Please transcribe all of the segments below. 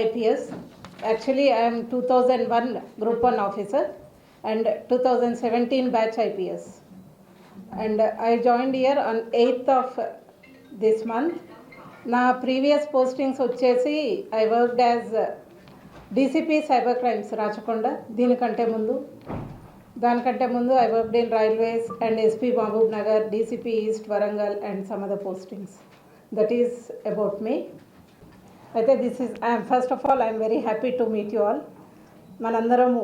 IPS. Actually, I am 2001 Group 1 officer and 2017 batch IPS. And I joined here on 8th of this month. నా previous postings వచ్చేసి I worked as DCP cyber crimes Rachakonda దీనికంటే ముందు దానికంటే ముందు I worked in railways and SP Mahabubnagar DCP east Warangal and some other postings that is about me అయితే this is I'm first of all I'm very happy to meet you all మనందరము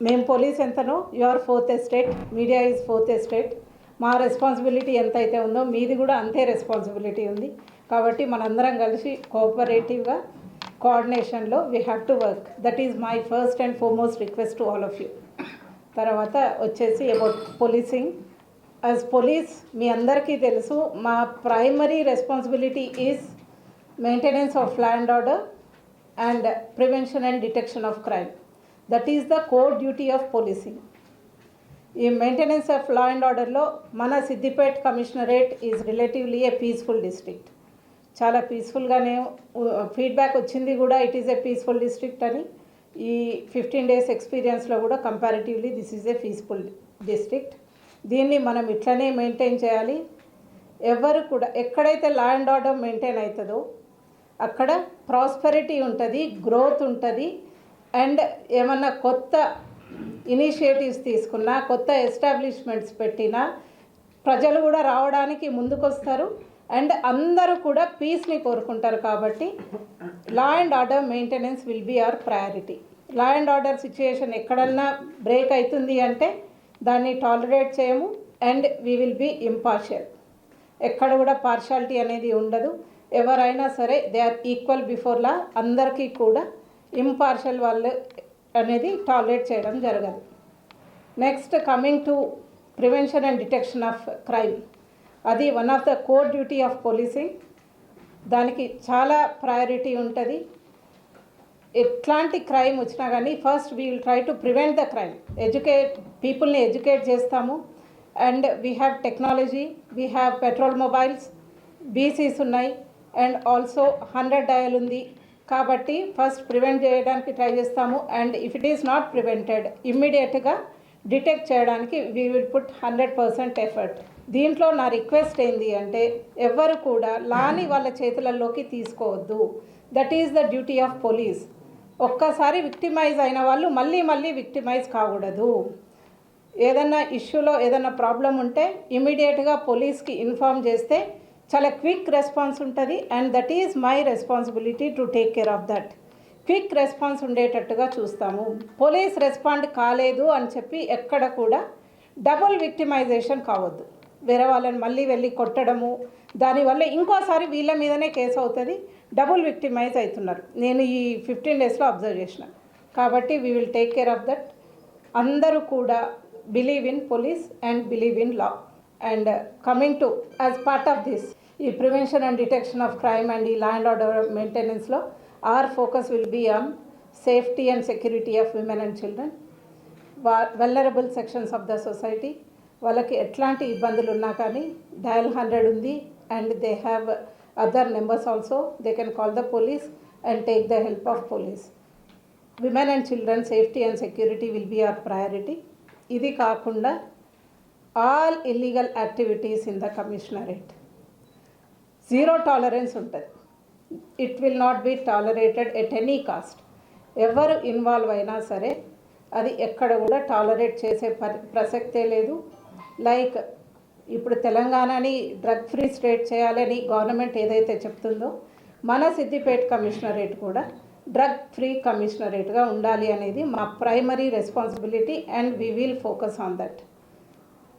మేము police ఎంతనో you are fourth estate media is fourth estate మా responsibility ఎంత అయితే ఉందో మీది కూడా అంతే రెస్పాన్సిబిలిటీ ఉంది. కాబట్టి మనందరం కలిసి కోఆపరేటివ్గా కోఆర్డినేషన్లో we have to work that is my first and foremost request to all of you తర్వాత వచ్చేసి అబౌట్ పోలీసింగ్ యాజ్ పోలీస్ మీ అందరికీ తెలుసు మా primary responsibility is maintenance of land order and prevention and detection of crime that is the core duty of policing ఈ maintenance of law and ఆర్డర్లో మన Siddipet commissionerate is relatively a peaceful district చాలా పీస్ఫుల్గానే feedback వచ్చింది కూడా it is a peaceful district అని. ఈ fifteen days ఎక్స్పీరియన్స్లో కూడా comparatively this is a peaceful district దీన్ని మనం ఇట్లనే మెయింటైన్ చేయాలి. ఎవరు కూడా ఎక్కడైతే లా అండ్ ఆర్డర్ మెయింటైన్ అవుతుందో అక్కడ ప్రాస్పెరిటీ ఉంటుంది గ్రోత్ ఉంటుంది. అండ్ ఏమన్నా కొత్త ఇనిషియేటివ్స్ తీసుకున్నా కొత్త ఎస్టాబ్లిష్మెంట్స్ పెట్టినా ప్రజలు కూడా రావడానికి ముందుకొస్తారు. అండ్ అందరూ కూడా పీస్ని కోరుకుంటారు కాబట్టి law and order maintenance will be our priority law and order situation ఎక్కడన్నా బ్రేక్ అవుతుంది అంటే దాన్ని టాలరేట్ చేయము. And we will be impartial ఎక్కడ కూడా పార్షాలిటీ అనేది ఉండదు. ఎవరైనా సరే they are equal before law అందరికీ కూడా ఇంపార్షల్ వాళ్ళు అనేది టాలరేట్ చేయడం జరగదు. Next coming to prevention and detection of crime అది one of the core duty of policing దానికి చాలా ప్రయారిటీ ఉంటుంది. ఎట్లాంటి క్రైమ్ వచ్చినా కానీ first we will try to prevent the crime educate పీపుల్ని ఎడ్యుకేట్ చేస్తాము. And we have technology we have patrol mobiles BCs ఉన్నాయి. అండ్ ఆల్సో హండ్రెడ్ డయల్ ఉంది. కాబట్టి ఫస్ట్ ప్రివెంట్ చేయడానికి ట్రై చేస్తాము. And if it is not prevented ఇమ్మీడియట్గా detect చేయడానికి we will put hundred percent effort. దీంట్లో నా రిక్వెస్ట్ ఏంది అంటే ఎవ్వరు కూడా లాని వాళ్ళ చేతులలోకి తీసుకోవద్దు. That is the duty of police. ఒక్కసారి విక్టిమైజ్ అయిన వాళ్ళు మళ్ళీ మళ్ళీ విక్టిమైజ్ కాకూడదు. ఏదన్నా ఇష్యూలో ఏదన్నా ప్రాబ్లం ఉంటే ఇమీడియట్గా పోలీస్కి ఇన్ఫామ్ చేస్తే చాలా క్విక్ రెస్పాన్స్ ఉంటుంది and that is my responsibility to take care of that. Quick response ఉండేటట్టుగా చూస్తాము. పోలీస్ రెస్పాండ్ కాలేదు అని చెప్పి ఎక్కడ కూడా డబుల్ విక్టిమైజేషన్ కావద్దు. వేరే వాళ్ళని మళ్ళీ వెళ్ళి కొట్టడము దానివల్ల ఇంకోసారి వీళ్ళ మీదనే కేసు అవుతుంది డబుల్ విక్టిమైజ్ అవుతున్నారు. నేను ఈ ఫిఫ్టీన్ డేస్లో అబ్జర్వ్ చేసిన. కాబట్టి we will take care of that అందరూ కూడా believe in police and believe in law and coming to as part of this ఈ prevention and detection of crime and ఈ land order మెయింటెనెన్స్లో our focus will be on safety and security of women and children vulnerable sections of the society వాళ్ళకి ఎట్లాంటి ఇబ్బందులు ఉన్నా కానీ dial hundred ఉంది and they have other numbers also they can call the police and take the help of police women and children safety and security will be our priority ఇది కాకుండా all illegal activities in the commissionerate. Zero tolerance ఉంటుంది. It will not be tolerated at any cost. ఎవరు involve అయినా సరే అది ఎక్కడ కూడా tolerate చేసే ప్రసక్తే లేదు. లైక్ ఇప్పుడు తెలంగాణని డ్రగ్ ఫ్రీ స్టేట్ చేయాలని గవర్నమెంట్ ఏదైతే చెప్తుందో మన సిద్దిపేట కమిషనరేట్ కూడా డ్రగ్ ఫ్రీ కమిషనరేట్గా ఉండాలి అనేది మా primary responsibility and we will focus on that.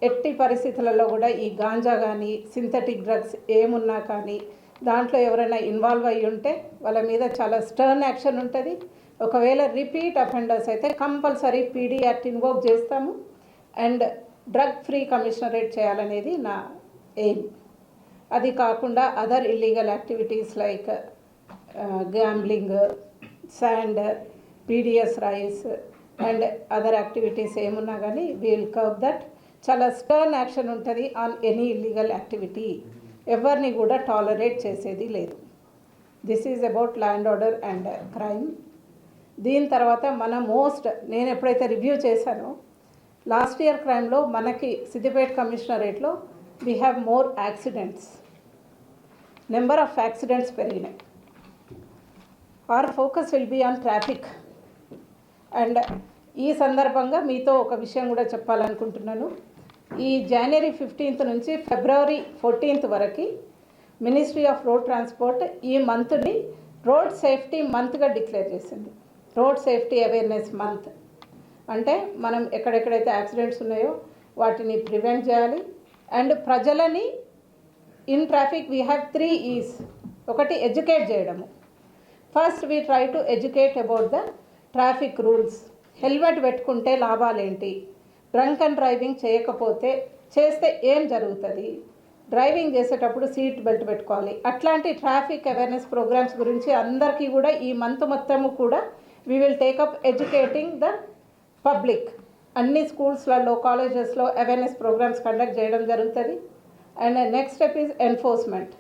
ఎట్టి పరిస్థితులలో కూడా ఈ గాంజా కానీ సింథటిక్ డ్రగ్స్ ఏమున్నా కానీ దాంట్లో ఎవరైనా ఇన్వాల్వ్ అయ్యి ఉంటే వాళ్ళ మీద చాలా స్టర్న్ యాక్షన్ ఉంటుంది. ఒకవేళ రిపీట్ అఫెండర్స్ అయితే కంపల్సరీ పీడీ యాక్ట్ ఇన్వోక్ చేస్తాము. అండ్ డ్రగ్ ఫ్రీ కమిషనరేట్ చేయాలనేది నా ఎయిమ్. అది కాకుండా other illegal activities like gambling sand PDS rice and other activities ఏమున్నా కానీ వీల్ కవ్ దట్ చాలా స్టర్న్ యాక్షన్ ఉంటుంది ఆన్ ఎనీ ఇల్లీగల్ యాక్టివిటీ ఎవరిని కూడా టాలరేట్ చేసేది లేదు. This is about land order and crime దీని తర్వాత మన మోస్ట్ నేను ఎప్పుడైతే రివ్యూ చేశానో లాస్ట్ ఇయర్ క్రైమ్లో మనకి Siddipet కమిషనరేట్లో we have more accidents number of accidents పెరిగినాయి. Our focus will be on traffic and ఈ సందర్భంగా మీతో ఒక విషయం కూడా చెప్పాలనుకుంటున్నాను. ఈ జనవరి ఫిఫ్టీన్త్ నుంచి ఫిబ్రవరి ఫోర్టీన్త్ వరకు మినిస్ట్రీ ఆఫ్ రోడ్ ట్రాన్స్పోర్ట్ ఈ మంత్ని రోడ్ సేఫ్టీ మంత్గా డిక్లేర్ చేసింది. రోడ్ సేఫ్టీ అవేర్నెస్ మంత్ అంటే మనం ఎక్కడెక్కడైతే యాక్సిడెంట్స్ ఉన్నాయో వాటిని ప్రివెంట్ చేయాలి. అండ్ ప్రజలని in traffic we have three E's ఒకటి ఎడ్యుకేట్ చేయడము. First we try to educate about the traffic rules helmet పెట్టుకుంటే లాభాలేంటి? డ్రంక్ అండ్ డ్రైవింగ్ చేయకపోతే చేస్తే ఏం జరుగుతుంది? డ్రైవింగ్ చేసేటప్పుడు సీట్ బెల్ట్ పెట్టుకోవాలి. అట్లాంటి ట్రాఫిక్ అవేర్నెస్ ప్రోగ్రామ్స్ గురించి అందరికీ కూడా ఈ మంత్ మొత్తము కూడా we will take up educating the public అన్ని స్కూల్స్లలో కాలేజెస్లో అవేర్నెస్ ప్రోగ్రామ్స్ కండక్ట్ చేయడం జరుగుతుంది. And next step is enforcement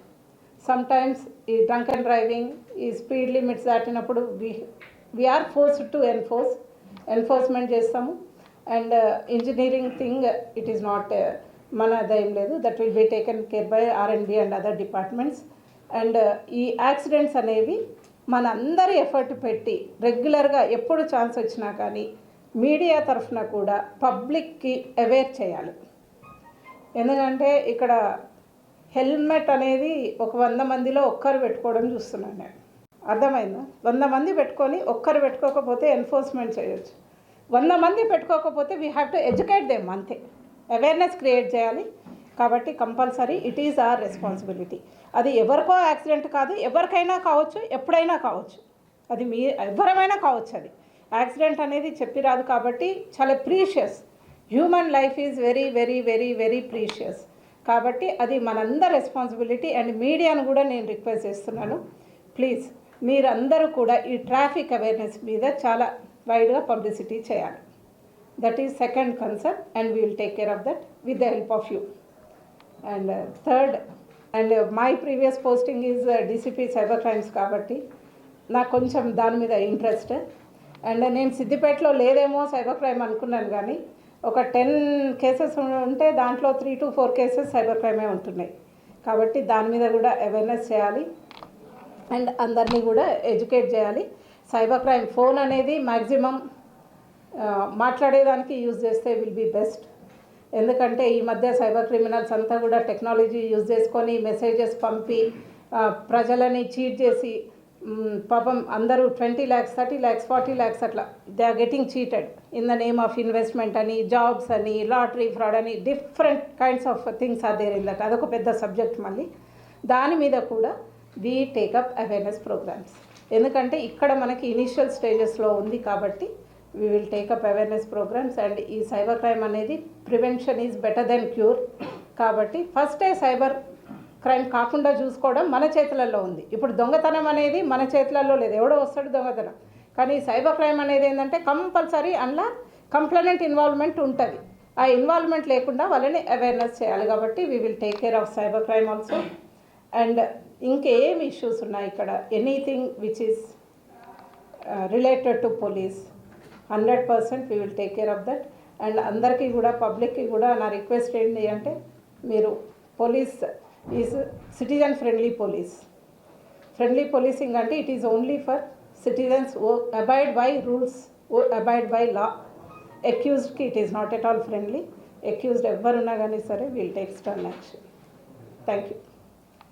sometimes ఈ డ్రంక్ అండ్ డ్రైవింగ్ ఈ speed limits దాటినప్పుడు we we're forced to enforce enforcement చేస్తాము. And engineering thing it is not మన దయం లేదు. That will be taken care by R and B and other departments and ఈ accidents అనేవి మన అందరి effort పెట్టి రెగ్యులర్గా ఎప్పుడు ఛాన్స్ వచ్చినా కానీ మీడియా తరఫున కూడా పబ్లిక్కి అవేర్ చేయాలి. ఎందుకంటే ఇక్కడ హెల్మెట్ అనేది ఒక వంద మందిలో ఒక్కరు పెట్టుకోవడం చూస్తున్నాను నేను. అర్థమైందా? వంద మంది పెట్టుకొని ఒక్కరు పెట్టుకోకపోతే ఎన్ఫోర్స్మెంట్ చేయొచ్చు. వంద మంది పెట్టుకోకపోతే we have to educate them అంతే. అవేర్నెస్ క్రియేట్ చేయాలి. కాబట్టి compulsory it is our responsibility అది ఎవరికో యాక్సిడెంట్ కాదు ఎవరికైనా కావచ్చు ఎప్పుడైనా కావచ్చు. అది మీ ఎవరమైనా కావచ్చు అది. యాక్సిడెంట్ అనేది చెప్పి రాదు కాబట్టి చాలా precious human life is very very very very precious కాబట్టి అది మనందరి రెస్పాన్సిబిలిటీ అండ్ మీడియాను కూడా నేను రిక్వెస్ట్ చేస్తున్నాను. ప్లీజ్ మీరందరూ కూడా ఈ ట్రాఫిక్ అవేర్నెస్ మీద చాలా వైడ్గా పబ్లిసిటీ చేయాలి. That is second concern and we will take care of that with the help of you and third and my previous posting is DCP cyber crimes కాబట్టి నాకు కొంచెం దాని మీద ఇంట్రెస్ట్ అండ్ uh, నేను సిద్దిపేటలో లేదేమో సైబర్ క్రైమ్ అనుకున్నాను కానీ ఒక టెన్ కేసెస్ ఉంటే దాంట్లో three to four cases cyber క్రైమే ఉంటున్నాయి. కాబట్టి దాని మీద కూడా అవేర్నెస్ చేయాలి. అండ్ అందరినీ కూడా ఎడ్యుకేట్ చేయాలి. సైబర్ క్రైమ్ ఫోన్ అనేది మ్యాక్సిమం మాట్లాడేదానికి యూజ్ చేస్తే విల్ బీ బెస్ట్ ఎందుకంటే ఈ మధ్య సైబర్ క్రిమినల్స్ అంతా కూడా టెక్నాలజీ యూజ్ చేసుకొని మెసేజెస్ పంపి ప్రజలని చీట్ చేసి పాపం అందరూ twenty lakhs thirty lakhs forty lakhs అట్లా they are getting cheated in the name of investment అని జాబ్స్ అని లాటరీ ఫ్రాడ్ అని different kinds of things are there in that అదొక పెద్ద సబ్జెక్ట్ మళ్ళీ. దాని మీద కూడా వీ టేకప్ అవేర్నెస్ ప్రోగ్రామ్స్ ఎందుకంటే ఇక్కడ మనకి ఇనిషియల్ స్టేజెస్లో ఉంది కాబట్టి we will take up awareness programmes and ఈ సైబర్ క్రైమ్ అనేది prevention is better than cure కాబట్టి ఫస్టే సైబర్ క్రైమ్ కాకుండా చూసుకోవడం మన చేతులలో ఉంది. ఇప్పుడు దొంగతనం అనేది మన చేతులలో లేదు. ఎవడో వస్తాడు దొంగతనం. కానీ సైబర్ క్రైమ్ అనేది ఏంటంటే కంపల్సరీ అందులో కంప్లైనెంట్ ఇన్వాల్వ్మెంట్ ఉంటుంది. ఆ ఇన్వాల్వ్మెంట్ లేకుండా వాళ్ళని అవేర్నెస్ చేయాలి కాబట్టి we will take care of cyber crime also and ఇంకేం ఇష్యూస్ ఉన్నాయి ఇక్కడ? Anything which is related to police hundred percent we will take care of that and అందరికీ కూడా పబ్లిక్కి కూడా నా రిక్వెస్ట్ ఏంటి అంటే మీరు police is citizen friendly police friendly policing అంటే it is only for citizens who abide by rules who abide by law అక్యూజ్డ్కి it is not at all friendly accused ఎవరున్నా కానీ సరే we'll take stern action thank you